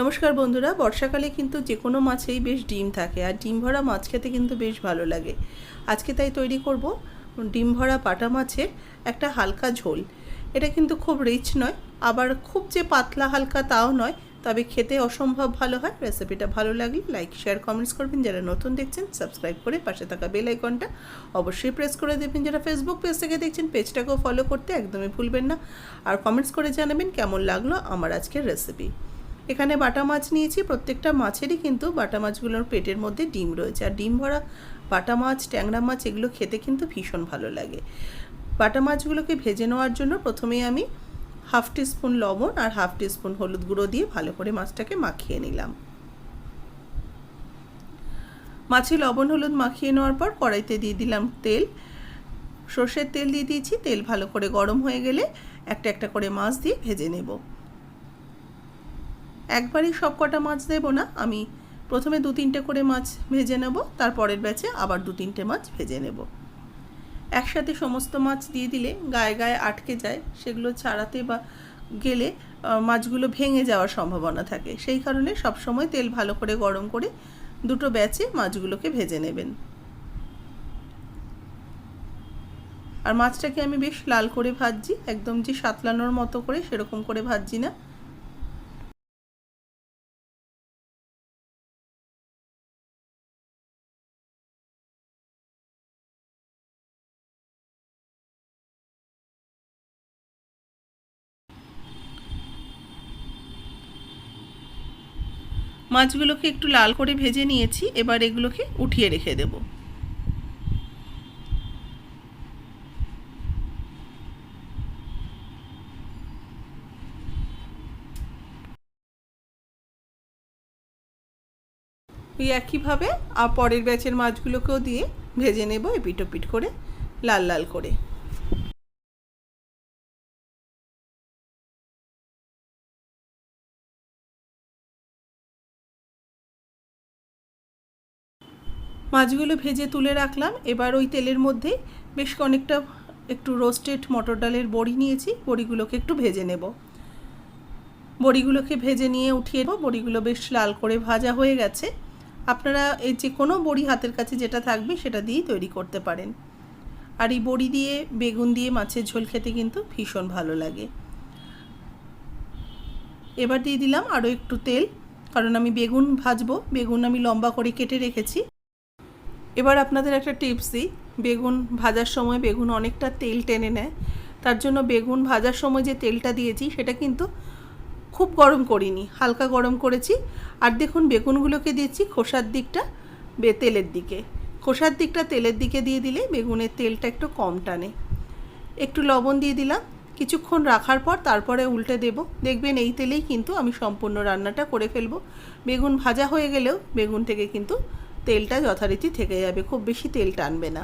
নমস্কার বন্ধুরা, বর্ষাকালে কিন্তু যে কোনো মাছেই বেশ ডিম থাকে আর ডিম ভরা মাছ খেতে কিন্তু বেশ ভালো লাগে। আজকে তাই তৈরি করব ডিম ভরা পাটা মাছের একটা হালকা ঝোল। এটা কিন্তু খুব রিচ নয়, আবার খুব যে পাতলা হালকা তাও নয়, তবে খেতে অসম্ভব ভালো হয়। রেসিপিটা ভালো লাগলে লাইক শেয়ার কমেন্টস করবেন। যারা নতুন দেখছেন সাবস্ক্রাইব করে পাশে থাকা বেল আইকনটা অবশ্যই প্রেস করে দেবেন। যারা ফেসবুক পেজ থেকে দেখছেন পেজটাকেও ফলো করতে একদমই ভুলবেন না। আর কমেন্টস করে জানাবেন কেমন লাগল আমার আজকের রেসিপি এখানে বাটা মাছ নিয়েছি, প্রত্যেকটা মাছেরই কিন্তু বাটা মাছগুলোর পেটের মধ্যে ডিম রয়েছে। আর ডিম ভরা বাটা মাছ, ট্যাংরা মাছ, এগুলো খেতে কিন্তু ভীষণ ভালো লাগে। বাটা মাছগুলোকে ভেজে নেওয়ার জন্য প্রথমেই আমি হাফ টিস্পুন লবণ আর হাফ টিস্পুন হলুদ গুঁড়ো দিয়ে ভালো করে মাছটাকে মাখিয়ে নিলাম। মাছে লবণ হলুদ মাখিয়ে নেওয়ার পর কড়াইতে দিয়ে দিলাম তেল। সর্ষের তেল দিয়ে দিয়েছি, তেল ভালো করে গরম হয়ে গেলে একটা একটা করে মাছ দিয়ে ভেজে নেব। একবারই সব কটা মাছ দেবো না। আমি প্রথমে দু তিনটে করে মাছ ভেজে নেব, তারপরের ব্যাচে আবার দু তিনটে মাছ ভেজে নেব। একসাথে সমস্ত মাছ দিয়ে দিলে গায়ে গায়ে আটকে যায়, সেগুলো ছাড়াতে বা গেলে মাছগুলো ভেঙে যাওয়ার সম্ভাবনা থাকে। সেই কারণে সবসময় তেল ভালো করে গরম করে দুটো ব্যাচে মাছগুলোকে ভেজে নেবেন। আর মাছটাকে আমি বেশ লাল করে ভাজছি, একদম যে সাতলানোর মতো করে সেরকম করে ভাজছি না। মাছগুলোকে একটু লাল করে ভেজে নিয়েছি, এবার এগুলোকে উঠিয়ে রেখে দেব। ওই একইভাবে আর পরের ব্যাচের মাছগুলোকেও দিয়ে ভেজে নেব এপিট ওপিট করে, লাল লাল করে। মাছগুলো ভেজে তুলে রাখলাম। এবার ওই তেলের মধ্যে বেশ অনেকটা একটু রোস্টেড মটর ডালের বড়ি নিয়েছি। বড়িগুলোকে একটু ভেজে নেব। বড়িগুলোকে ভেজে নিয়ে উঠিয়ে নেব। বড়িগুলো বেশ লাল করে ভাজা হয়ে গেছে। আপনারা এই যে কোনো বড়ি হাতের কাছে যেটা থাকবে সেটা দিয়েই তৈরি করতে পারেন। আর এই বড়ি দিয়ে বেগুন দিয়ে মাছের ঝোল খেতে কিন্তু ভীষণ ভালো লাগে। এবার দিয়ে দিলাম আরও একটু তেল। কারণ আমি বেগুন ভাজবো। বেগুন আমি লম্বা করে কেটে রেখেছি। এবার আপনাদের একটা টিপস দিই বেগুন ভাজার সময় বেগুন অনেকটা তেল টেনে নেয়। তার জন্য বেগুন ভাজার সময় যে তেলটা দিয়েছি, সেটা কিন্তু খুব গরম করিনি, হালকা গরম করেছি। আর দেখুন, বেগুনগুলোকে দিয়েছি খোসার দিকটা বে, তেলের দিকে। খোসার দিকটা তেলের দিকে দিয়ে দিলে বেগুনের তেলটা একটু কম টানে। একটু লবণ দিয়ে দিলাম, কিছুক্ষণ রাখার পর তারপরে উল্টে দেব। দেখবেন এই তেলেই কিন্তু আমি সম্পূর্ণ রান্নাটা করে ফেলব। বেগুন ভাজা হয়ে গেলেও বেগুন থেকে কিন্তু তেলটা যথারীতি থেকে যাবে, খুব বেশি তেল টানবে না।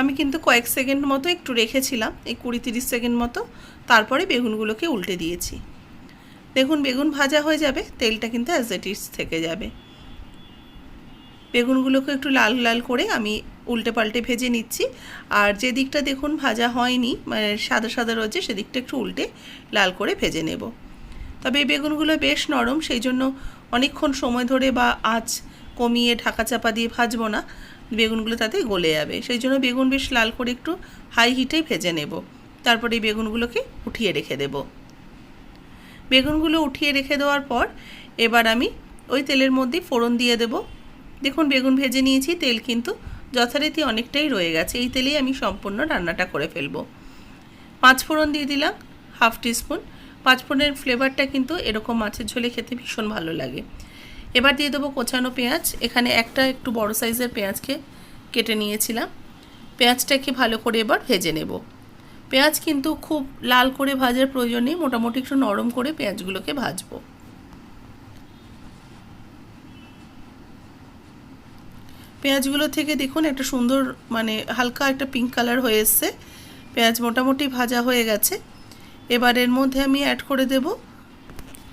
আমি কিন্তু কয়েক সেকেন্ড মতো একটু রেখেছিলাম, এই কুড়ি তিরিশ সেকেন্ড মতো। তারপরে বেগুনগুলোকে উল্টে দিয়েছি। দেখুন, বেগুন ভাজা হয়ে যাবে, তেলটা কিন্তু অ্যাজ ইট ইজ থেকে যাবে। বেগুনগুলোকে একটু লাল লাল করে আমি উল্টে পাল্টে ভেজে নিচ্ছি। আর যে দিকটা দেখুন ভাজা হয়নি মানে সাদা সাদা রয়েছে সেদিকটা একটু উল্টে লাল করে ভেজে নেব। তবে এই বেগুনগুলো বেশ নরম, সেই জন্য অনেকক্ষণ সময় ধরে বা আঁচ কমিয়ে ঢাকা চাপা দিয়ে ভাজবো না। বেগুনগুলো তাতে গলে যাবে। সেই জন্য বেগুন বেশ লাল করে একটু হাই হিটেই ভেজে নেব। তারপরে এই বেগুনগুলোকে উঠিয়ে রেখে দেব। বেগুনগুলো উঠিয়ে রেখে দেওয়ার পর এবার আমি ওই তেলের মধ্যে ফোড়ন দিয়ে দেব। দেখুন, বেগুন ভেজে নিয়েছি, তেল কিন্তু যথারীতি অনেকটাই রয়ে গেছে। এই তেলেই আমি সম্পূর্ণ রান্নাটা করে ফেলব। পাঁচ ফোড়ন দিয়ে দিলাম, হাফ টিস্পুন পাঁচ ফোড়নের ফ্লেভারটা কিন্তু এরকম মাছের ঝোলে খেতে ভীষণ ভালো লাগে। এবার দিয়ে দেবো কোচানো পেঁয়াজ। এখানে একটা একটু বড় সাইজের পেঁয়াজকে কেটে নিয়েছিলাম। পেঁয়াজটাকে ভালো করে এবার ভেজে নেব। পেঁয়াজ কিন্তু খুব লাল করে ভাজার প্রয়োজন নেই, মোটামুটি একটু নরম করে পেঁয়াজগুলোকে ভাজবো। পেঁয়াজগুলো থেকে দেখুন একটা সুন্দর মানে হালকা একটা পিঙ্ক কালার হয়ে এসছে। পেঁয়াজ মোটামুটি ভাজা হয়ে গেছে। এবার এর মধ্যে আমি অ্যাড করে দেব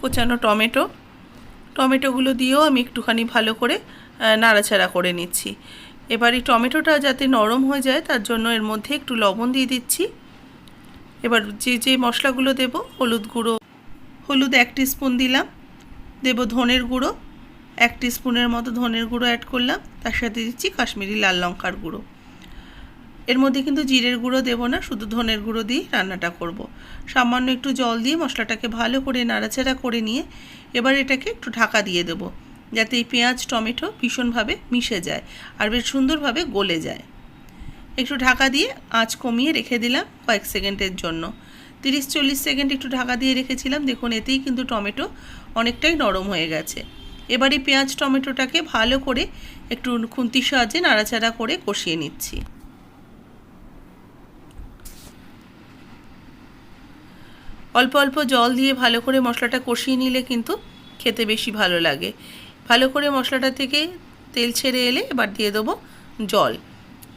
কোচানো টমেটো। টমেটোগুলো দিয়েও আমি একটুখানি ভালো করে নাড়াচাড়া করে নিচ্ছি। এবার এই টমেটোটা যাতে নরম হয়ে যায়, তার জন্য এর মধ্যে একটু লবণ দিয়ে দিচ্ছি। এবার যে যে মশলাগুলো দেব, হলুদ গুঁড়ো, হলুদ এক স্পুন দিলাম, দেব ধনের গুঁড়ো, এক স্পুনের মতো ধনের গুঁড়ো অ্যাড করলাম, তার সাথে দিচ্ছি কাশ্মীরি লাল লঙ্কার গুঁড়ো। এর মধ্যে কিন্তু জিরের গুঁড়ো দেবো না, শুধু ধনের গুঁড়ো দিয়ে রান্নাটা করব। সামান্য একটু জল দিয়ে মশলাটাকে ভালো করে নাড়াচাড়া করে নিয়ে এবার এটাকে একটু ঢাকা দিয়ে দেবো, যাতে এই পেঁয়াজ, টমেটো ভীষণভাবে মিশে যায় আর বেশ সুন্দরভাবে গলে যায়। একটু ঢাকা দিয়ে আঁচ কমিয়ে রেখে দিলাম কয়েক সেকেন্ডের জন্য। তিরিশ, চল্লিশ সেকেন্ড একটু ঢাকা দিয়ে রেখেছিলাম, দেখুন এতেই কিন্তু টমেটো অনেকটাই নরম হয়ে গেছে। এবারে পেঁয়াজ, টমেটোটাকে ভালো করে একটু খুন্তির সাহায্যে নাড়াচাড়া করে কষিয়ে নিচ্ছি। অল্প অল্প জল দিয়ে ভালো করে মশলাটা কষিয়ে নিলে কিন্তু খেতে বেশি ভালো লাগে। ভালো করে মশলাটা থেকে তেল ছেড়ে এলে এবার দিয়ে দেবো জল।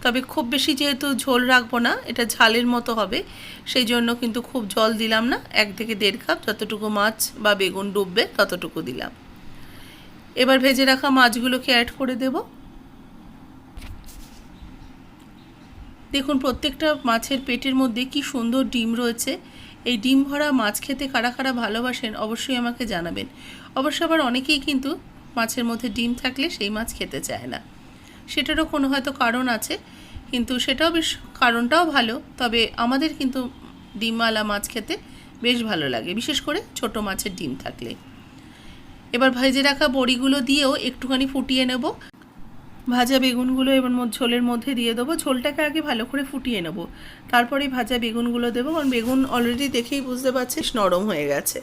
তবে খুব বেশি যেহেতু ঝোল রাখব না, এটা ঝালের মতো হবে, সেই জন্য কিন্তু খুব জল দিলাম না। এক থেকে দেড় কাপ যতটুকু মাছ বা বেগুন ডুববে ততটুকু দিলাম। এবার ভেজে রাখা মাছগুলোকে অ্যাড করে দেব। দেখুন, প্রত্যেকটা মাছের পেটের মধ্যে কি সুন্দর ডিম রয়েছে। এই ডিম ভরা মাছ খেতে কারা কারা ভালোবাসেন অবশ্যই আমাকে জানাবেন। অবশ্য আবার অনেকেই কিন্তু মাছের মধ্যে ডিম থাকলে সেই মাছ খেতে চায় না। সেটারও কোনো হয়তো কারণ আছে, কিন্তু সেটাও বেশ কারণটাও ভালো, তবে আমাদের কিন্তু ডিমওয়ালা মাছ খেতে বেশ ভালো লাগে, বিশেষ করে ছোট মাছের ডিম থাকলে। এবার ভেজে রাখা বড়িগুলো দিয়েও একটুখানি ফুটিয়ে নেব। ভাজা বেগুনগুলো এবার ঝোলের মধ্যে দিয়ে দেবো। ঝোলটাকে আগে ভালো করে ফুটিয়ে নেব। তারপরে ভাজা বেগুনগুলো দেবো। কারণ বেগুন অলরেডি দেখেই বুঝতে পারছিস নরম হয়ে গেছে।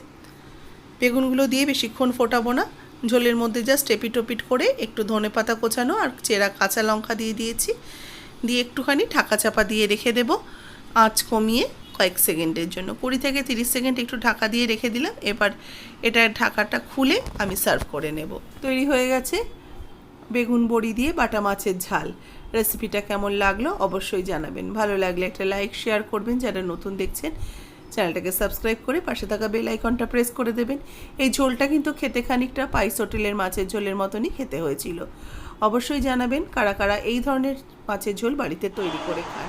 বেগুনগুলো দিয়ে বেশিক্ষণ ফোটাবো না। ঝোলের মধ্যে জাস্ট টেপিট ওপিট করে একটু ধনে পাতা কোচানো আর চেরা কাঁচা লঙ্কা দিয়ে দিয়েছি। দিয়ে একটুখানি ঢাকা চাপা দিয়ে রেখে দেবো। আঁচ কমিয়ে কয়েক সেকেন্ডের জন্য। কুড়ি থেকে তিরিশ সেকেন্ড একটু ঢাকা দিয়ে রেখে দিলাম। এবার এটা ঢাকাটা খুলে আমি সার্ভ করে নেব। তৈরি হয়ে গেছে। বেগুন বড়ি দিয়ে বাটা মাছের ঝাল। রেসিপিটা কেমন লাগল অবশ্যই জানাবেন। ভালো লাগলে একটা লাইক শেয়ার করবেন। যারা নতুন দেখছেন, চ্যানেলটাকে সাবস্ক্রাইব করে পাশে থাকা বেল আইকনটা প্রেস করে দেবেন। এই ঝোলটা কিন্তু খেতে খানিকটা পাইস হোটেলের মাছের ঝোলের মতনই খেতে হয়েছিল। অবশ্যই জানাবেন কারা কারা এই ধরনের মাছের ঝোল বাড়িতে তৈরি করে খান।